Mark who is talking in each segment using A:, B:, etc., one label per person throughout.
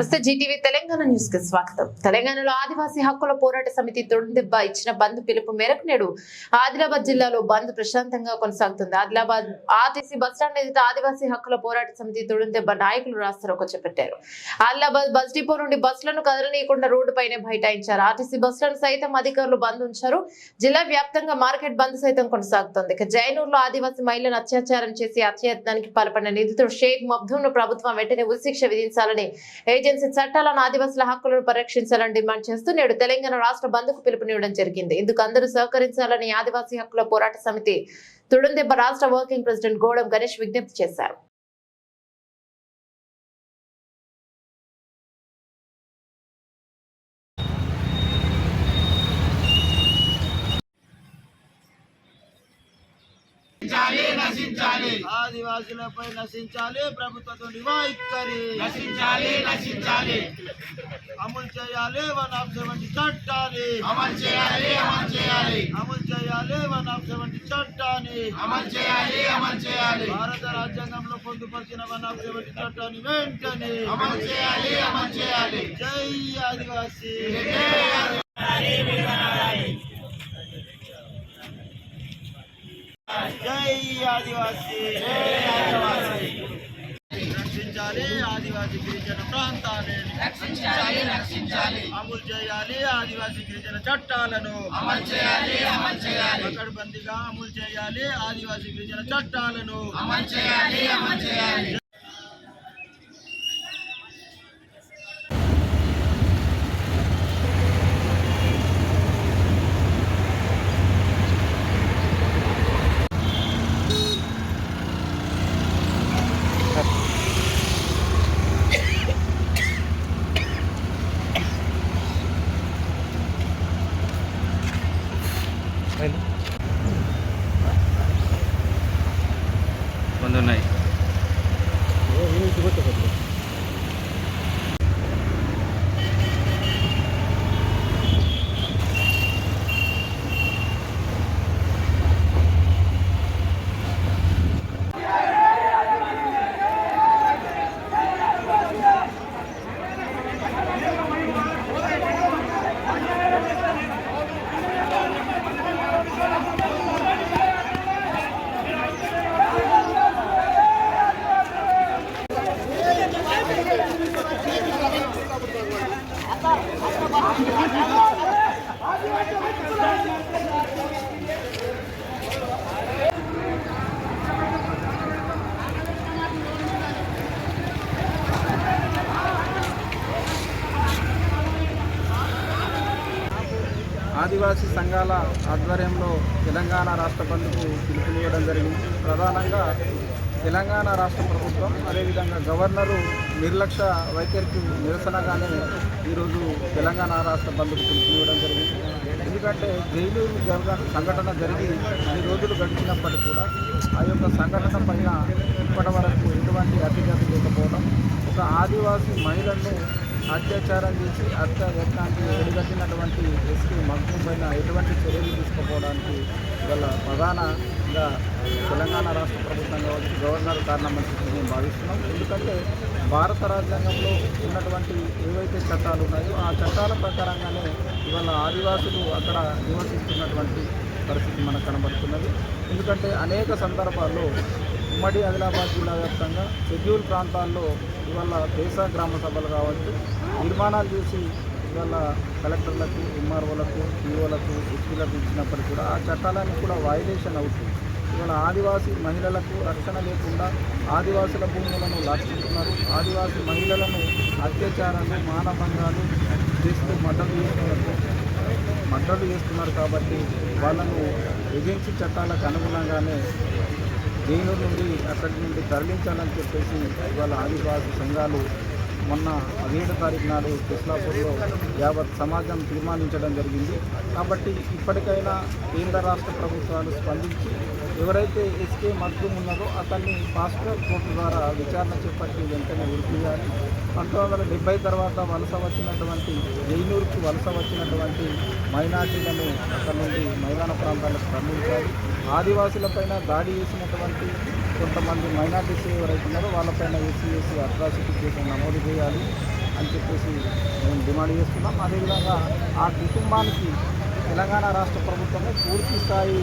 A: నమస్తే జీటీవీ తెలంగాణ న్యూస్కి స్వాగతం. తెలంగాణలో ఆదివాసీ హక్కుల పోరాట సమితి తొడుదెబ్బ ఇచ్చిన బంద్ పిలుపు మేరకు నేడు ఆదిలాబాద్ జిల్లాలో బంద్ ప్రశాంతంగా కొనసాగుతుంది. ఆదిలాబాద్ ఆర్టీసీ బస్టాండ్ ఎదుట ఆదివాసీ హక్కుల పోరాట సమితి తొడుదెబ్బ నాయకులు రాస్తారోకో చేపట్టారు ఆదిలాబాద్ బస్ డిపో నుండి బస్సులను కదలనీయకుండా రోడ్డు పైనే బైఠాయించారు. ఆర్టీసీ బస్సులను సైతం అధికారులు బంద్ ఉంచారు. జిల్లా వ్యాప్తంగా మార్కెట్ బంద్ సైతం కొనసాగుతోంది. ఇక జైనూరులో ఆదివాసీ మహిళను అత్యాచారం చేసి అత్యయత్నానికి పాల్పడిన నిందితుడు షేక్ మబ్దూన్ను ప్రభుత్వం వెంటనే ఉరిశిక్ష విధించాలని ఏజెన్సీ చట్టాలను ఆదివాసుల హక్కులను పరిరక్షించాలని డిమాండ్ చేస్తూ నేడు తెలంగాణ రాష్ట్ర బంద్కు పిలుపునివ్వడం జరిగింది. ఇందుకు అందరూ సహకరించాలని ఆదివాసీ హక్కుల పోరాట సమితి తుడుందెబ్బ రాష్ట్ర వర్కింగ్ ప్రెసిడెంట్ గోడం గణేష్ విజ్ఞప్తి చేశారు.
B: ఆదివాసులపై నశించాలి ప్రభుత్వంతో వైఖరి
C: నశించాలి నశించాలి.
B: అమలు చేయాలి వన్ ఆఫ్ సెవెంటీ చట్టాన్ని.
C: అమలు చేయాలి అమలు చేయాలి.
B: అమలు చేయాలి వన్ ఆఫ్ సెవెంటీ చట్టాన్ని.
C: అమలు చేయాలి అమలు చేయాలి.
B: భారత రాజ్యాంగంలో పొందుపరిచిన వన్ ఆఫ్ సెవెంటీ చట్టాన్ని వెంటనే
C: అమలు చేయాలి అమలు చేయాలి.
B: జై ఆదివాసీ. జై ఆదివాసీ. రక్షించాలి ఆదివాసీ గిరిజన ప్రాంతాన్ని.
C: రక్షించాలి రక్షించాలి.
B: అమలు చేయాలి ఆదివాసీ గిరిజన చట్టాలను.
C: అమలు చేయాలి అమలు చేయాలి.
B: పకడ్బందీగా అమలు చేయాలి ఆదివాసీ గిరిజన చట్టాలను.
C: అమలు చేయాలి అమలు చేయాలి.
D: ఆదివాసీ సంఘాల ఆధ్వర్యంలో తెలంగాణ రాష్ట్ర బంధుకు పిలుపునివ్వడం జరిగింది. ప్రధానంగా తెలంగాణ రాష్ట్ర ప్రభుత్వం అదేవిధంగా గవర్నరు నిర్లక్ష్య వైఖరికి నిరసనగానే ఈరోజు తెలంగాణ రాష్ట్ర బంధుకు పిలుపునివ్వడం జరిగింది. ఎందుకంటే జైలు జరగ సంఘటన జరిగి అన్ని రోజులు గడిచినప్పటికీ కూడా ఆ యొక్క సంఘటన పైన ఇప్పటి వరకు ఎటువంటి అతిగతి లేకపోవడం ఒక ఆదివాసీ మహిళను అత్యాచారం చేసి హత్య యత్నానికి ఎడగట్టినటువంటి ఎస్పీ మగ్గు పైన ఎటువంటి చర్యలు తీసుకోపోవడానికి గల ముఖ్యంగా తెలంగాణ రాష్ట్ర ప్రభుత్వం కావచ్చు గవర్నర్ కారణమని మేము భావిస్తున్నాం. ఎందుకంటే భారత రాజ్యాంగంలో ఉన్నటువంటి ఏవైతే చట్టాలు ఉన్నాయో ఆ చట్టాల ప్రకారంగానే ఇవాళ ఆదివాసులు అక్కడ నివసిస్తున్నటువంటి పరిస్థితి మనకు కనబడుతున్నది. ఎందుకంటే అనేక సందర్భాల్లో ఉమ్మడి ఆదిలాబాద్ జిల్లా వ్యాప్తంగా షెడ్యూల్ ప్రాంతాల్లో ఇవాళ దేశ గ్రామ సభలు కావచ్చు నిర్మాణాలు చూసి ఇవాళ కలెక్టర్లకు ఎంఆర్ఓలకు పిఓలకు ఎస్పీలకు ఇచ్చినప్పటికీ కూడా ఆ చట్టాలన్నీ కూడా వైలేషన్ అవుతుంది. ఇవాళ ఆదివాసీ మహిళలకు రక్షణ లేకుండా ఆదివాసుల భూములను లాక్కుంటున్నారు. ఆదివాసీ మహిళలను అత్యాచారాలు మానభంగాలు చేస్తూ మద్దతు చేస్తున్నారు మద్దతు చేస్తున్నారు కాబట్టి వాళ్ళను ఏజెన్సీ చట్టాలకు అనుగుణంగానే జైలు నుండి అక్కడి నుండి తరలించాలని చెప్పేసి ఇవాళ ఆదివాసీ సంఘాలు మొన్న పదిహేడు తారీఖు నాడు కృష్ణాపూర్లో యావత్ సమాజం తీర్మానించడం జరిగింది. కాబట్టి ఇప్పటికైనా కేంద్ర రాష్ట్ర ప్రభుత్వాలు స్పందించి ఎవరైతే ఎస్కే మద్యం ఉన్నదో అతన్ని ఫాస్ట్రాక్ కోర్టు ద్వారా విచారణ చేపట్టి వెంటనే ఉరిపియాలి పంతొమ్మిది వందల డెబ్బై తర్వాత వలస వచ్చినటువంటి జైనూరుకు వలస వచ్చినటువంటి మైనార్టీలను అక్కడ నుండి మైదాన ప్రాంతాలకు తరలించాలి. ఆదివాసులపైన దాడి చేసినటువంటి కొంతమంది మైనార్టీస్ ఎవరైతే ఉన్నారో వాళ్ళపైన ఎస్సీఎస్సీ అట్రాసిటీ కేసు నమోదు చేయాలి అని చెప్పేసి మేము డిమాండ్ చేస్తున్నాం. అదేవిధంగా ఆ కుటుంబానికి తెలంగాణ రాష్ట్ర ప్రభుత్వమే పూర్తి స్థాయి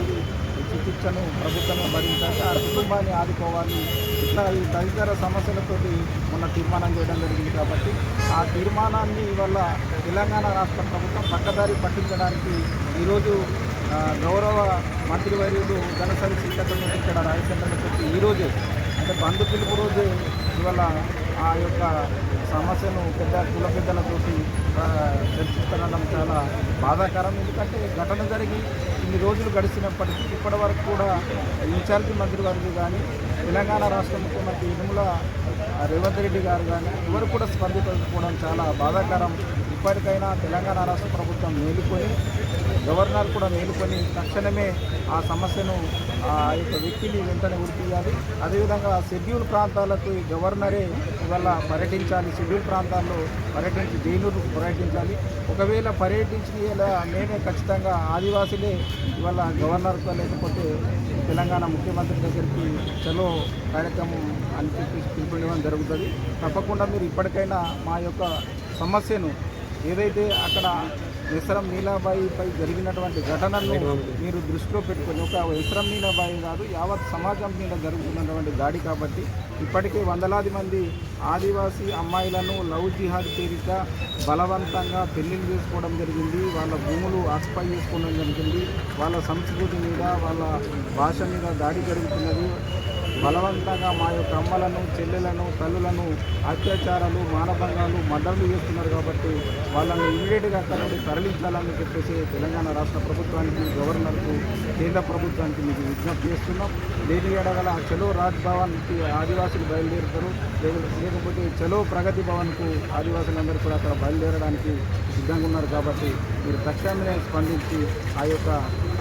D: చికిత్సను ప్రభుత్వమే భరించాలి. ఆ కుటుంబాన్ని ఆదుకోవాలి. ఇట్లా ఈ తదితర సమస్యలతోటి మొన్న తీర్మానం చేయడం జరిగింది కాబట్టి ఆ తీర్మానాన్ని వల్ల తెలంగాణ రాష్ట్ర ప్రభుత్వం పక్కదారి పట్టించడానికి ఈరోజు గౌరవ గౌరవ మంత్రివర్యులు ఘనసరి సీతక్క ఇక్కడ రాయచంద్రకి వచ్చి ఈరోజే అంటే బంధు పిలుపు రోజే ఇవాళ ఆ యొక్క సమస్యను పెద్ద కుల పెద్దలతోటి ఆ, చర్చిస్తుండడం చాలా బాధాకరం. ఎందుకంటే ఘటన జరిగి ఇన్ని రోజులు గడిచినప్పటికీ ఇప్పటి వరకు కూడా ఇన్ఛార్జి మంత్రి గారు కానీ తెలంగాణ రాష్ట్ర ముఖ్యమంత్రి ఇనుముల రేవంత్ రెడ్డి గారు కానీ ఎవరు కూడా స్పందించకపోవడం చాలా బాధాకరం. ఇప్పటికైనా తెలంగాణ రాష్ట్ర ప్రభుత్వం మేలుకొని గవర్నర్ కూడా మేలుకొని తక్షణమే ఆ సమస్యను ఆ యొక్క వ్యక్తిని వెంటనే ఉడిపియాలి అదేవిధంగా షెడ్యూల్ ప్రాంతాలకు గవర్నరే ఇవాళ పర్యటించాలి. షెడ్యూల్ ప్రాంతాల్లో పర్యటించి జైలు పర్యటించాలి ఒకవేళ పర్యటించిన నేనే ఖచ్చితంగా ఆదివాసులే ఇవాళ గవర్నర్తో లేకపోతే తెలంగాణ ముఖ్యమంత్రి దగ్గరికి చలో కార్యక్రమం అని చెప్పేసి పిలుపునివ్వడం జరుగుతుంది. తప్పకుండా మీరు ఇప్పటికైనా మా యొక్క సమస్యను ఏదైతే అక్కడ ఎస్రం నీలాబాయిపై జరిగినటువంటి ఘటనలను మీరు దృష్టిలో పెట్టుకొని ఒక ఎస్రం నీలాబాయి కాదు యావత్ సమాజం మీద జరుగుతున్నటువంటి దాడి కాబట్టి ఇప్పటికే వందలాది మంది ఆదివాసీ అమ్మాయిలను లవ్ జిహాద్ పేరిట బలవంతంగా పెళ్ళిళ్ళు చేసుకోవడం జరిగింది. వాళ్ళ భూములు ఆక్యుపై చేసుకోవడం జరిగింది. వాళ్ళ సంస్కృతి మీద వాళ్ళ భాష మీద దాడి జరుగుతున్నది. బలవంతంగా మా యొక్క అమ్మలను చెల్లెలను తల్లులను అత్యాచారాలు మానభంగాలు మద్దతులు చేస్తున్నారు కాబట్టి వాళ్ళని ఇమీడియట్గా అక్కడ నుండి తరలించాలని చెప్పేసి తెలంగాణ రాష్ట్ర ప్రభుత్వానికి గవర్నర్కు కేంద్ర ప్రభుత్వానికి మీకు విజ్ఞప్తి చేస్తున్నాం. దేని ఎడగల చలో రాజ్ భవన్కి ఆదివాసులు బయలుదేరుతారు. లేకపోతే చలో ప్రగతి భవన్కు ఆదివాసులందరూ కూడా అక్కడ బయలుదేరడానికి సిద్ధంగా ఉన్నారు కాబట్టి మీరు తక్షణమే స్పందించి ఆ యొక్క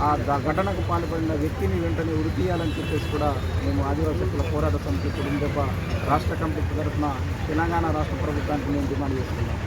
D: ఆ ఘటనకు పాల్పడిన వ్యక్తిని వెంటనే ఉరితీయాలని చెప్పేసి కూడా మేము ఆదివాసీ హక్కుల పోరాట సమితి కుటుంబ రాష్ట్ర కమిటీ తరఫున తెలంగాణ రాష్ట్ర ప్రభుత్వానికి మేము డిమాండ్ చేస్తున్నాం.